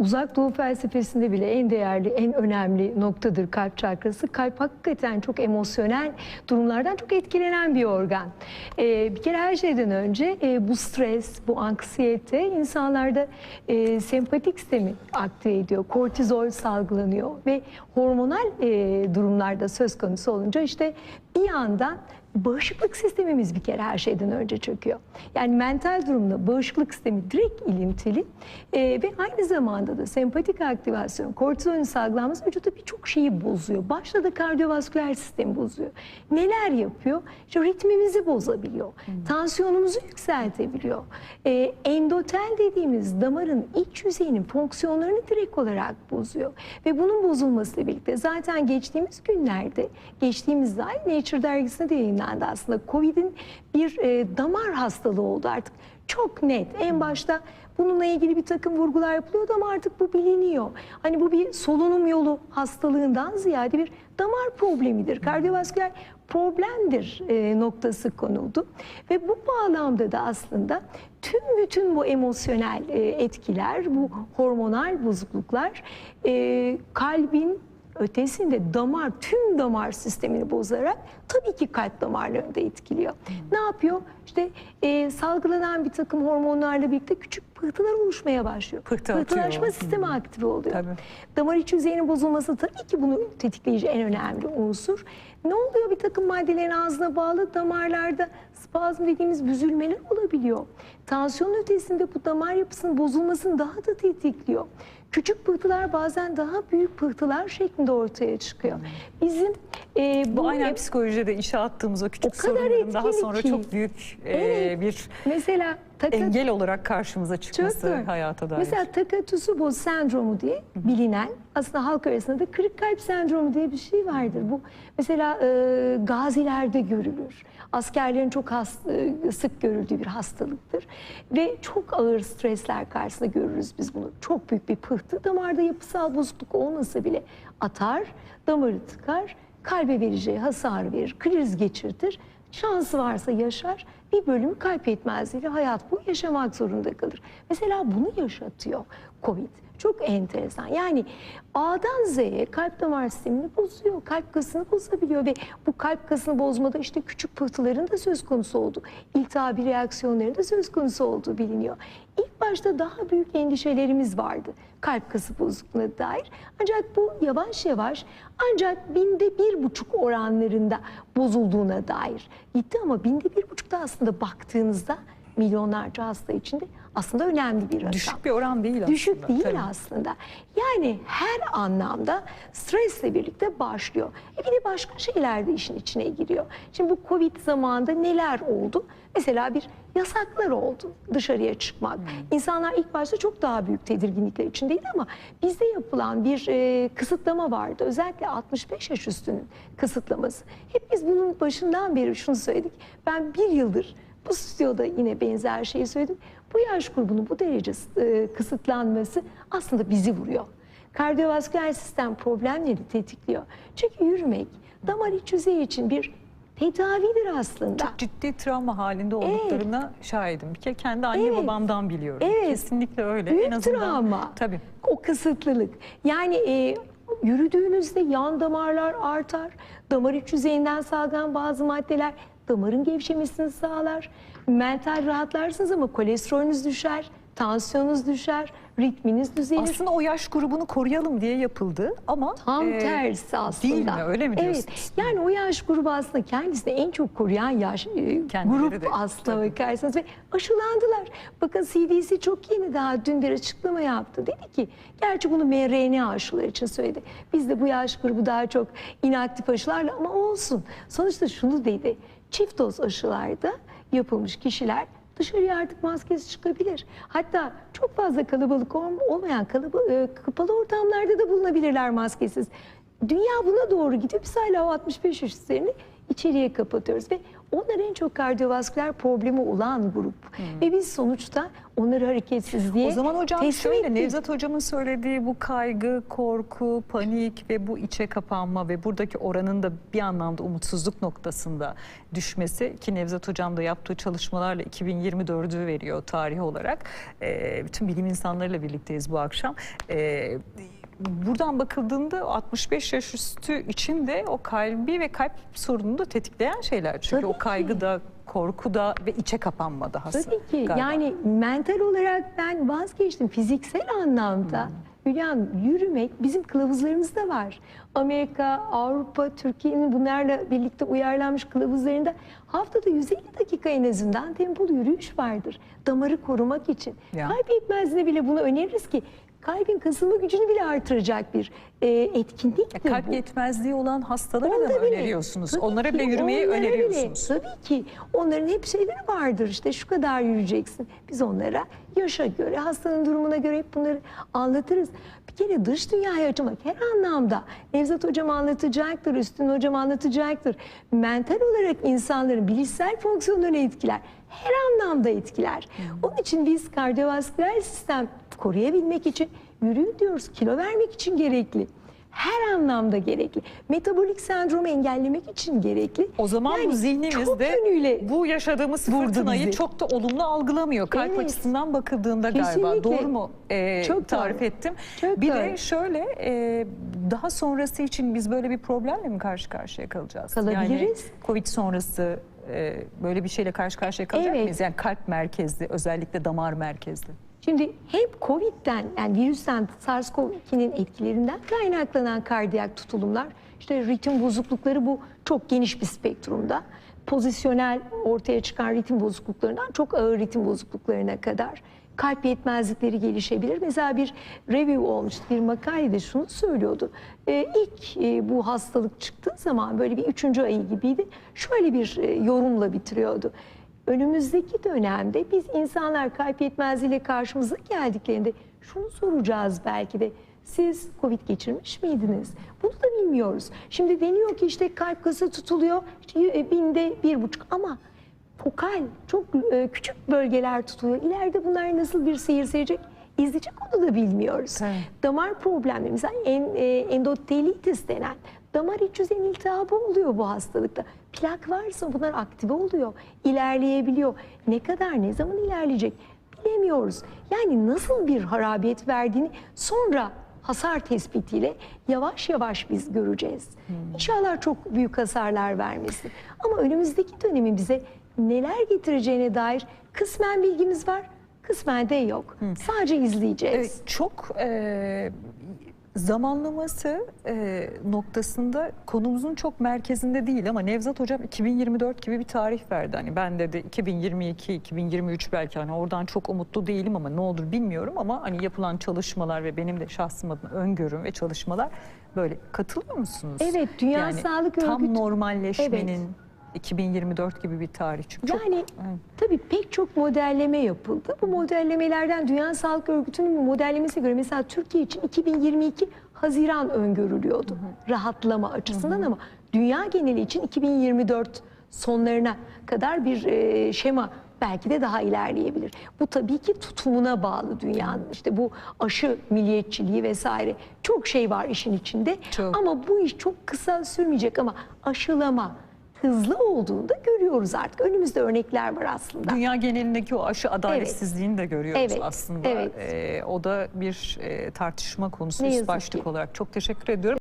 uzak doğu felsefesinde bile en değerli, en önemli noktadır kalp çakrası. Kalp hakikaten çok emosyonel durumlardan çok etkilenen bir organ. Ee, bir kere her şeyden önce e, bu stres, bu anksiyete insanlarda e, sempatik sistemi aktive ediyor. Kortizol salgılanıyor ve hormonal e, durumlarda söz konusu olunca işte bir yandan bağışıklık sistemimiz bir kere her şeyden önce çöküyor. Yani mental durumla bağışıklık sistemi direkt ilintili Ee, ve aynı zamanda da sempatik aktivasyon, kortizolün salgılanması vücutta birçok şeyi bozuyor. Başta da kardiyovasküler sistemi bozuyor. Neler yapıyor? İşte ritmimizi bozabiliyor. Tansiyonumuzu yükseltebiliyor. Ee, endotel dediğimiz damarın iç yüzeyinin fonksiyonlarını direkt olarak bozuyor. Ve bunun bozulmasıyla birlikte zaten geçtiğimiz günlerde, geçtiğimiz ay Nature dergisinde de yayınlandı aslında. Covid'in bir e, damar hastalığı oldu artık. Çok net. En başta bununla ilgili bir takım vurgular yapılıyordu ama artık bu biliniyor. Hani bu bir solunum yolu hastalığından ziyade bir damar problemidir. Kardiyovasküler problemdir e, noktası konuldu. Ve bu bağlamda da aslında tüm bütün bu emosyonel e, etkiler, bu hormonal bozukluklar e, kalbin ötesinde damar, tüm damar sistemini bozarak tabii ki kalp damarlarını da etkiliyor. Ne yapıyor? İşte e, salgılanan bir takım hormonlarla birlikte küçük pıhtılar oluşmaya başlıyor. Pıhtı atıyor. Pıhtılaşma sistemi aktive oluyor. Tabii. Damar iç yüzeyinin bozulması tabii ki bunu tetikleyici en önemli unsur. Ne oluyor? Bir takım maddelerin ağzına bağlı damarlarda spazm dediğimiz büzülmeler olabiliyor. Tansiyon ötesinde bu damar yapısının bozulmasını daha da tetikliyor. Küçük pıhtılar bazen daha büyük pıhtılar şeklinde ortaya çıkıyor. Bizim e, Bu aynen hep- psikolojide de işe attığımız o küçük O sorunların daha sonra ki. çok büyük e, Evet. bir mesela taka- engel olarak karşımıza çıkması Çok doğru. hayata dair. Mesela Takotsubo sendromu diye bilinen aslında halk arasında da kırık kalp sendromu diye bir şey vardır. Bu mesela e, gazilerde görülür. Askerlerin çok has- e, sık görüldüğü bir hastalıktır. Ve çok ağır stresler karşısında görürüz biz bunu. Çok büyük bir pıhtı. Damarda yapısal bozukluk olmasa bile atar, damarı tıkar, kalbe vereceği hasar verir, kriz geçirtir. Şansı varsa yaşar, bir bölümü kalp hayat bu yaşamak zorunda kalır. Mesela bunu yaşatıyor Covid. Çok enteresan. Yani A'dan Z'ye kalp damar sistemini bozuyor. Kalp kasını bozabiliyor ve bu kalp kasını bozmada işte küçük pıhtıların da söz konusu olduğu, iltihabi reaksiyonların da söz konusu olduğu biliniyor. İlk başta daha büyük endişelerimiz vardı kalp kası bozukluğuna dair. Ancak bu yavaş yavaş ancak binde bir buçuk oranlarında bozulduğuna dair gitti ama binde bir buçukta aslında baktığınızda milyonlarca hasta içinde aslında önemli bir rakam. Düşük bir oran değil aslında. Düşük değil Tabii. aslında. Yani her anlamda stresle birlikte başlıyor. E bir de başka şeyler de işin içine giriyor. Şimdi bu Covid zamanında neler oldu? Mesela bir yasaklar oldu dışarıya çıkmak. Hmm. İnsanlar ilk başta çok daha büyük tedirginlikler içindeydi ama bizde yapılan bir e, kısıtlama vardı. Özellikle 65 yaş üstünün kısıtlaması. Hep biz bunun başından beri şunu söyledik. Ben bir yıldır bu stüdyoda yine benzer şeyi söyledim. Bu yaş grubunun bu derece e, kısıtlanması aslında bizi vuruyor. Kardiyovasküler sistem problemleri tetikliyor. Çünkü yürümek damar iç yüzeyi için bir tedavidir aslında. Çok ciddi travma halinde olduklarına şahidim. Bir kere kendi anne Evet. babamdan biliyorum. Evet. Kesinlikle öyle. Büyük en azından travma. tabii. O kısıtlılık. Yani e, yürüdüğünüzde yan damarlar artar. Damar iç yüzeyinden salgılanan bazı maddeler damarın gevşemesini sağlar. Mental rahatlarsınız ama kolesterolünüz düşer, tansiyonunuz düşer, ritminiz düzelir. Aslında o yaş grubunu koruyalım diye yapıldı ama Tam e, tersi aslında. Değil mi? Öyle mi diyorsunuz? Evet. Yani o yaş grubu aslında kendisini en çok koruyan yaş e, Kendileri grup de, aslında tabii. bakarsanız ve aşılandılar. Bakın CDC çok yeni daha dün bir açıklama yaptı. Dedi ki gerçi bunu mRNA aşıları için söyledi. Biz de bu yaş grubu daha çok inaktif aşılarla ama olsun. Sonuçta şunu dedi. Çift doz aşılarda yapılmış kişiler dışarıya artık maskesiz çıkabilir. Hatta çok fazla kalabalık ol- olmayan kalaba- e, kapalı ortamlarda da bulunabilirler maskesiz. Dünya buna doğru gidiyor. Biz hala o 65 yaş içeriye kapatıyoruz ve onlar en çok kardiyovasküler problemi olan grup. Ve biz sonuçta onları hareketsizliğe O zaman hocam teslim şöyle ettik. Nevzat hocamın söylediği bu kaygı, korku, panik ve bu içe kapanma ve buradaki oranın da bir anlamda umutsuzluk noktasında düşmesi ki Nevzat hocam da yaptığı çalışmalarla 2024'ü veriyor tarih olarak. Ee, bütün bilim insanlarıyla birlikteyiz bu akşam. Ee, Buradan bakıldığında 65 yaş üstü için de o kalbi ve kalp sorununu da tetikleyen şeyler. Çünkü Tabii o ki. kaygı da, korku da ve içe kapanma dahası. Tabii ki. galiba. Yani mental olarak ben vazgeçtim fiziksel anlamda. Hmm. Hülya Hanım, yürümek bizim kılavuzlarımızda var. Amerika, Avrupa, Türkiye'nin bunlarla birlikte uyarlanmış kılavuzlarında haftada 150 dakika en azından tempolu yürüyüş vardır. Damarı korumak için. Ya. Kalp yetmezliğine bile bunu öneririz ki kalbin kasılma gücünü bile artıracak bir e, etkinliktir Ya kalp bu. yetmezliği olan hastalara da Onda bile. öneriyorsunuz? Onlara ki, bile yürümeyi onlara bile. öneriyorsunuz. Tabii ki. Onların hep şeyleri vardır işte şu kadar yürüyeceksin. Biz onlara yaşa göre, hastanın durumuna göre hep bunları anlatırız. Bir kere dış dünyaya açılmak her anlamda. Nevzat hocam anlatacaktır, Üstün hocam anlatacaktır. Mental olarak insanların bilişsel fonksiyonlarını etkiler. Her anlamda etkiler. Onun için biz kardiyovasküler sistem koruyabilmek için yürüyün diyoruz. Kilo vermek için gerekli. Her anlamda gerekli. Metabolik sendromu engellemek için gerekli. O zaman Yani bu zihnimiz çok de yönüyle bu yaşadığımız fırtınayı bizi. çok da olumlu algılamıyor. Kalp Evet. açısından bakıldığında galiba. Kesinlikle. Doğru mu e, Çok tarif doğru. ettim? Çok bir doğru. de şöyle e, daha sonrası için biz böyle bir problemle mi karşı karşıya kalacağız? Kalabiliriz. Yani Covid sonrası e, böyle bir şeyle karşı karşıya kalacak Evet. mıyız? Yani kalp merkezli özellikle damar merkezli. Şimdi hem Covid'den yani virüsten SARS-CoV-2'nin etkilerinden kaynaklanan kardiyak tutulumlar, işte ritim bozuklukları bu çok geniş bir spektrumda. Pozisyonel ortaya çıkan ritim bozukluklarından çok ağır ritim bozukluklarına kadar kalp yetmezlikleri gelişebilir. Mesela bir review olmuştu, bir makalede şunu söylüyordu. Ee, ilk e, bu hastalık çıktığı zaman böyle bir üçüncü ayı gibiydi. Şöyle bir e, yorumla bitiriyordu. Önümüzdeki dönemde biz insanlar kalp yetmezliğiyle karşımıza geldiklerinde şunu soracağız belki de. Siz Covid geçirmiş miydiniz? Bunu da bilmiyoruz. Şimdi deniyor ki işte kalp kası tutuluyor. İşte e, binde bir buçuk ama fokal çok e, küçük bölgeler tutuluyor. İleride bunlar nasıl bir seyir seyrecek? izleyecek onu da bilmiyoruz. Evet. Damar problemleri mesela en, e, endotelitis denen damar iç yüzeyin iltihabı oluyor bu hastalıkta. Plak varsa bunlar aktive oluyor, ilerleyebiliyor. Ne kadar, ne zaman ilerleyecek bilemiyoruz. Yani nasıl bir harabiyet verdiğini sonra hasar tespitiyle yavaş yavaş biz göreceğiz. İnşallah çok büyük hasarlar vermesin. Ama önümüzdeki dönemin bize neler getireceğine dair kısmen bilgimiz var, kısmen de yok. Sadece izleyeceğiz. Evet, çok e, zamanlaması e, noktasında konumuzun çok merkezinde değil ama Nevzat Hocam 2024 gibi bir tarih verdi. Hani ben dedi 2022, 2023 belki hani oradan çok umutlu değilim ama ne olur bilmiyorum ama hani yapılan çalışmalar ve benim de şahsım adına öngörüm ve çalışmalar böyle katılıyor musunuz? Evet, Dünya Sağlık Tam Örgütü- normalleşmenin 2024 gibi bir tarih çünkü çok Yani tabii pek çok modelleme yapıldı. Bu modellemelerden Dünya Sağlık Örgütü'nün modellemesine göre mesela Türkiye için 2022 Haziran öngörülüyordu rahatlama açısından ama dünya geneli için 2024 sonlarına kadar bir e, şema belki de daha ilerleyebilir. Bu tabii ki tutumuna bağlı dünyanın. İşte bu aşı milliyetçiliği vesaire çok şey var işin içinde. Çok. Ama bu iş çok kısa sürmeyecek ama aşılama hızlı olduğunda görüyoruz artık. Önümüzde örnekler var aslında. Dünya genelindeki o aşı adaletsizliğini de görüyoruz Evet, aslında. evet. Ee, o da bir e, tartışma konusu üst başlık ki. olarak. Çok teşekkür ediyorum.